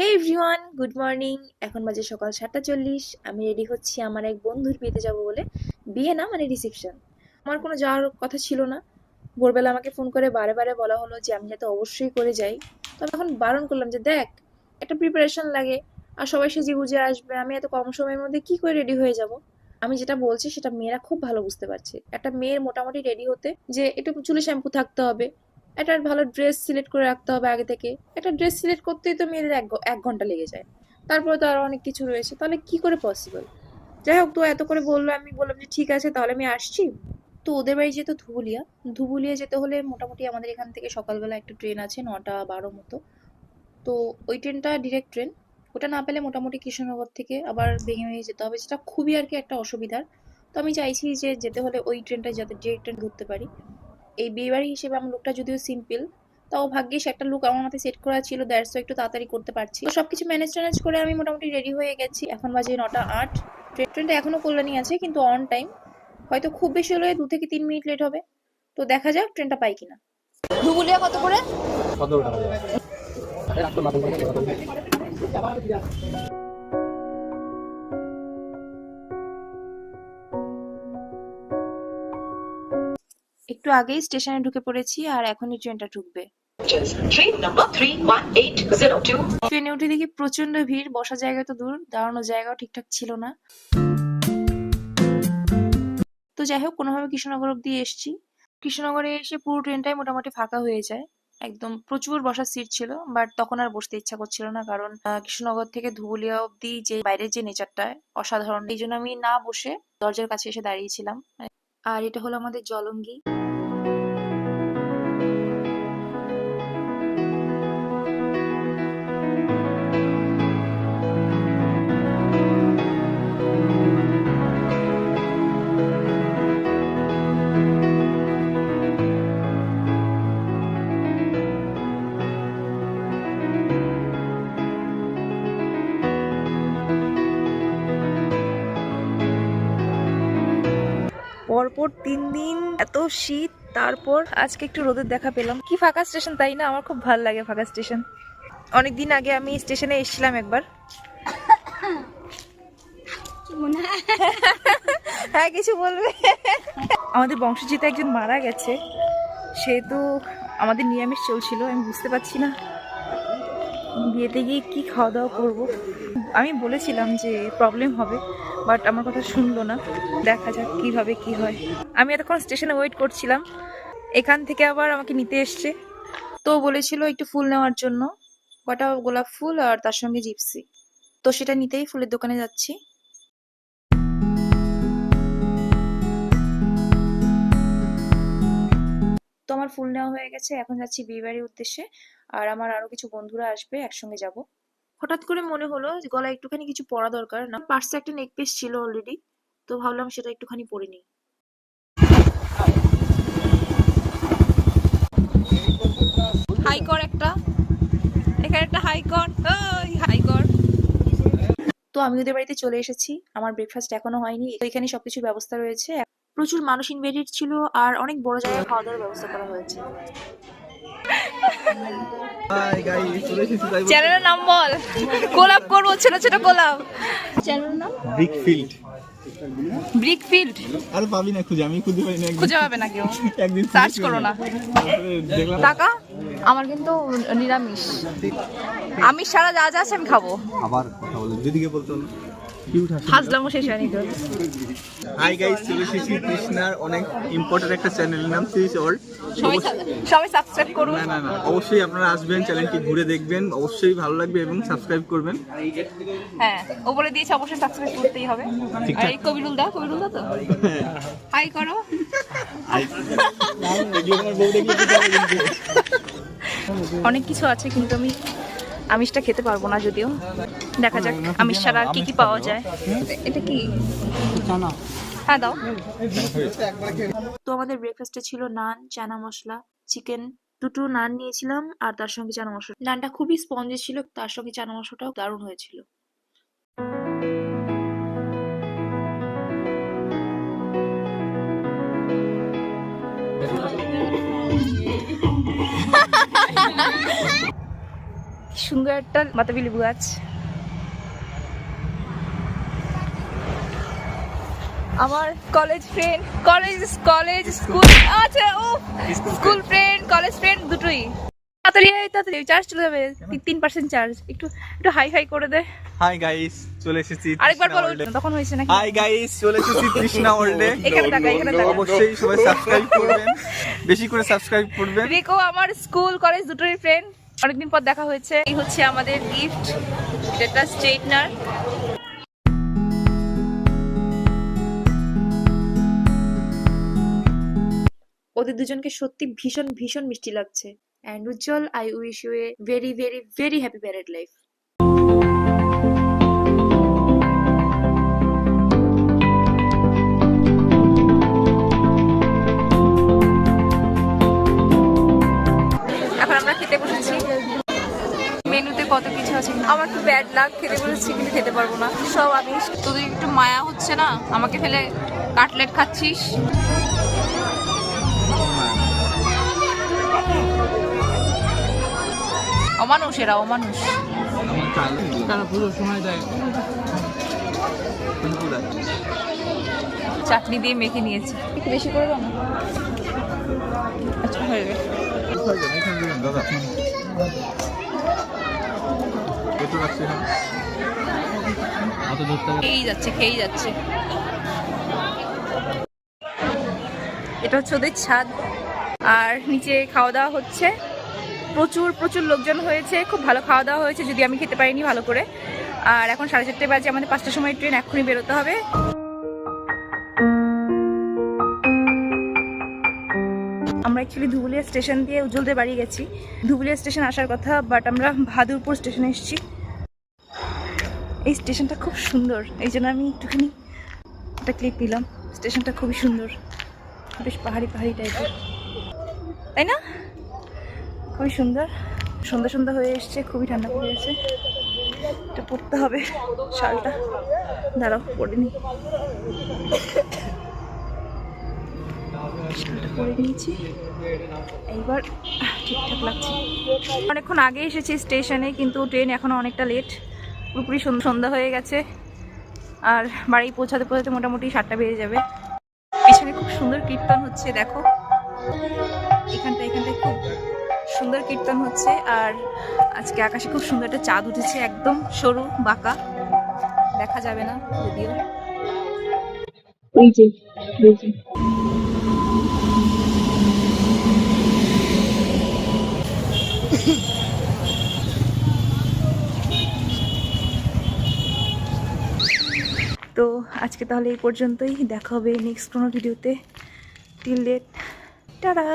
হে everyone good morning এখন বাজে সকাল সাতটা চল্লিশ। আমি রেডি হচ্ছি আমার এক বন্ধুর বিয়েতে যাব বলে। বিয়ে না মানে রিসেপশন আমার কোনো যাওয়ার কথা ছিল না। ভোরবেলা আমাকে ফোন করে বারে বারে বলা হলো যে আমি যাতে অবশ্যই করে যাই। তো আমি এখন বারণ করলাম যে দেখ, একটা প্রিপারেশন লাগে। আর সবাই সেজে গুজে আসবে। আমি এত কম সময়ের মধ্যে কি করে রেডি হয়ে যাব? আমি যেটা বলছি সেটা মেয়েরা খুব ভালো বুঝতে পারছে। একটা মেয়ের মোটামুটি রেডি হতে যে একটু চুলে শ্যাম্পু থাকতে হবে। একটা ভালো ড্রেস সিলেক্ট করে রাখতে হবে আগে থেকে। একটা ড্রেস সিলেক্ট করতেই তো মেয়েদের এক এক ঘণ্টা লেগে যায়। তারপরে তো আরও অনেক কিছু রয়েছে। তাহলে কি করে পসিবল যাই হোক, তো এত করে বলল, আমি বললাম যে, ঠিক আছে, তাহলে আমি আসছি। তো ওদের বাড়ি যেহেতু ধুবুলিয়া। ধুবুলিয়া যেতে হলে মোটামুটি আমাদের এখান থেকে সকালবেলা একটা ট্রেন আছে, নটা বারো মতো। তো ওই ট্রেনটা ডিরেক্ট ট্রেন। ওটা না পেলে মোটামুটি কৃষ্ণনগর থেকে আবার ভেঙে ভেঙে যেতে হবে, যেটা খুবই আর কি একটা অসুবিধার। তো আমি চাইছি যে, যেতে হলে ওই ট্রেনটা যাতে ডিরেক্ট ট্রেন ধরতে পারি। এই বিয়েবাড়ি হিসেবে আমার লুকটা যদিও সিম্পল তাও ভাগ্যিস একটা লুক আমার মাথায় সেট করা ছিল দ্যাটস একটু তাড়াতাড়ি করতে পারছি। তো সবকিছু ম্যানেজ ট্যানেজ করে আমি মোটামুটি রেডি হয়ে গেছি। এখন বাজে নটা আট ট্রেন ট্রেনটা এখনও কল্যাণী আছে কিন্তু অন টাইম হয়তো খুব বেশি হলে দু থেকে তিন মিনিট লেট হবে। তো দেখা যাক ট্রেনটা পাই কিনা। ধুবুলিয়া কত করে? একটু আগেই স্টেশনে ঢুকে পড়েছি আর এখনই ট্রেনটা ঢুকবে। Train number 31802 ট্রেনে উঠে দেখি প্রচণ্ড ভিড় বসার জায়গা তো দূর দাঁড়ানোর জায়গাও ঠিকঠাক ছিল না। তো যাই হোক কোনোভাবে কৃষ্ণনগর অব্দি এসেছি। কৃষ্ণনগরে এসে পুরো ট্রেনটাই মোটামুটি ফাঁকা হয়ে যায়। একদম প্রচুর বসার সিট ছিল বাট তখন আর বসতে ইচ্ছা করছিল না কারণ কৃষ্ণনগর থেকে ধুবুলিয়া অব্দি যে বাইরের যে নেচারটা অসাধারণ। এই জন্য আমি না বসে দরজার কাছে এসে দাঁড়িয়েছিলাম। আর এটা হলো আমাদের জলঙ্গি। পরপর তিন দিন এত শীত, তারপর আজকে একটু রোদের দেখা পেলাম। কি ফাঁকা স্টেশন তাই না? আমার খুব ভালো লাগে ফাঁকা স্টেশন অনেক দিন আগে আমি স্টেশনে এসেছিলাম একবার। হ্যাঁ কিছু বলবে? আমাদের বংশজিতে একজন মারা গেছে। সেহেতু আমাদের নিরামিষ চলছিল, আমি বুঝতে পারছি না। বিয়েতে গিয়ে কি খাওয়া দাওয়া করব? আমি বলেছিলাম যে প্রবলেম হবে। বাট আমার কথা শুনলো না। দেখা যাক কীভাবে কি হয়। আমি এতক্ষণ স্টেশনে ওয়েট করছিলাম। এখান থেকে আবার আমাকে নিতে এসছে। তো বলেছিল একটু ফুল নেওয়ার জন্য। কটা গোলাপ ফুল আর তার সঙ্গে জিপসি তো সেটা নিতেই ফুলের দোকানে যাচ্ছি। তো আমার ফুল নেওয়া হয়ে গেছে। এখন যাচ্ছি বিয়ে বাড়ির উদ্দেশ্যে। আর আমার আরও কিছু বন্ধুরা আসবে, একসঙ্গে যাব। হঠাৎ করে মনে হলো গলায় একটুখানি কিছু পরা দরকার। না পার্সে একটা নেক পিস ছিল অলরেডি তো ভাবলাম সেটা একটুখানি পরে নিই। হাই কর একটা। এখানে একটা হাই কর ওই হাই কর তো আমি ওদের বাড়িতে চলে এসেছি। আমার ব্রেকফাস্ট এখনও হয়নি। তো এখানে সবকিছু ব্যবস্থা রয়েছে। প্রচুর মানুষ ইনভাইটেড ছিল আর অনেক বড় জায়গায় খাওয়া দাওয়ার ব্যবস্থা করা হয়েছে। চ্যানেলের নাম বল। গোলাপ করব ছোট ছোট গোলাপ চ্যানেলের নাম? বিগ ফিল্ড ব্রিক ফিল্ড আর পাবি না খুঁজে আমি খুঁজে পাই না খুঁজে পাবে না কেউ। একদিন সার্চ করো না। টাকা? আমার কিন্তু নিরামিষ। আমি সারা যা যা আছে আমি খাব। আবার কথা বলে দিদিকে বলতো হাসলামও শেষ হয়নি তো। হাই গাইস চলে এসেছি কৃষ্ণার অনেক ইম্পর্টেন্ট একটা চ্যানেলের নাম সবাই সবাই সাবস্ক্রাইব করুন। না না না অবশ্যই আপনারা আসবেন চ্যানেলটি ঘুরে দেখবেন অবশ্যই ভালো লাগবে এবং সাবস্ক্রাইব করবেন। হ্যাঁ ও বলে দিয়েছে অবশ্যই সাবস্ক্রাইব করতেই হবে। আর এই কবিরুল দা কবিরুল দা তো? হাই করো। দেখলে তোমার বউ দেখলে বুঝতে পারবে কিন্তু। অনেক কিছু আছে কিন্তু আমি আমিষটা খেতে পারব না যদিও। দেখা যাক আমিষ ছাড়া আর কি কি পাওয়া যায়। এটা কি? হ্যাঁ দাও। তো আমাদের ব্রেকফাস্টে ছিল নান চানা মশলা চিকেন দুটো নান নিয়েছিলাম আর তার সঙ্গে চানা মশলা। নানটা খুবই স্পঞ্জি ছিল তার সঙ্গে চানা মশলাটাও দারুণ হয়েছিল। কি সুন্দর একটা বাতাবি লেবু গাছ। আমার college friend college college school আচ্ছা ও স্কুল ফ্রেন্ড কলেজ ফ্রেন্ড দুটোই। তাড়াতাড়ি তাড়াতাড়ি চার্জ চলে যাবে। তিন পার্সেন্ট চার্জ একটু একটু হাই হাই করে দে। হাই গাইস চলে এসেছি আরেকবার বলো তখন হয়েছে নাকি? হাই গাইস চলে এসেছি তৃষ্ণা ওয়ার্ল্ডে এখানে টাকা এখানে টাকা অবশ্যই সবাই সাবস্ক্রাইব করবেন। বেশি করে সাবস্ক্রাইব করবেন। রিকো আমার স্কুল কলেজ দুটোরই ফ্রেন্ড অনেকদিন পর দেখা হয়েছে। এই হচ্ছে আমাদের গিফট যেটা স্ট্রেটনার ওদের দুজনকে সত্যি ভীষণ ভীষণ মিষ্টি লাগছে। And Ujjwal I wish you a very very very happy married life কত কিছু আছে আমার তো ব্যাড লাগ খেতে বসেছি কিন্তু খেতে পারব না। সব আমি তোদের একটু মায়া হচ্ছে না? আমাকে ফেলে কাটলেট খাচ্ছিস? অমানুষ এরা অমানুষ। চাটনি দিয়ে মেখে নিয়েছি। একটু বেশি করে দাও না। আচ্ছা হয়ে গেছে খেয়েই যাচ্ছে খেয়েই যাচ্ছে। এটা হচ্ছে ওদের ছাদ। আর নিচে খাওয়া দাওয়া হচ্ছে। প্রচুর প্রচুর লোকজন হয়েছে। খুব ভালো খাওয়া দাওয়া হয়েছে যদি আমি খেতে পারিনি ভালো করে। আর এখন সাড়ে চারটে বাজে আমাদের পাঁচটার সময় ট্রেন এক্ষুনি বেরোতে হবে। আমরা অ্যাকচুয়ালি ধুবুলিয়া স্টেশন দিয়ে উজ্জ্বলদের বাড়ি গেছি। ধুবুলিয়া স্টেশন আসার কথা বাট আমরা ভাদুরপুর স্টেশনে এসেছি। এই স্টেশনটা খুব সুন্দর। এই জন্য আমি একটুখানি একটা ক্লিপ নিলাম। স্টেশনটা খুবই সুন্দর। বেশ পাহাড়ি পাহাড়ি টাইপের তাই না? খুবই সুন্দর। সন্ধ্যা সন্ধ্যা হয়ে এসছে। খুবই ঠান্ডা পড়ে গেছে। এটা পরতে হবে শালটা। দাঁড়াও পরে নি শালটা নিয়েছি। এইবার ঠিকঠাক লাগছে। অনেকক্ষণ আগে এসেছি স্টেশনে, কিন্তু ট্রেন এখনও অনেকটা লেট পুরোপুরি সন্ধ্যা হয়ে গেছে। আর বাড়ি পৌঁছাতে পৌঁছাতে মোটামুটি সাতটা বেজে যাবে। পিছনে খুব সুন্দর কীর্তন হচ্ছে, দেখো। এখানটা এখানটায় খুব সুন্দর কীর্তন হচ্ছে। আর আজকে আকাশে খুব সুন্দর একটা চাঁদ উঠেছে, একদম সরু, বাঁকা। দেখা যাবে না, যদিও। ওই যে। তো আজকে তাহলে এই পর্যন্তই। দেখা হবে নেক্সট কোনো ভিডিওতে টিল ডেট টাটা!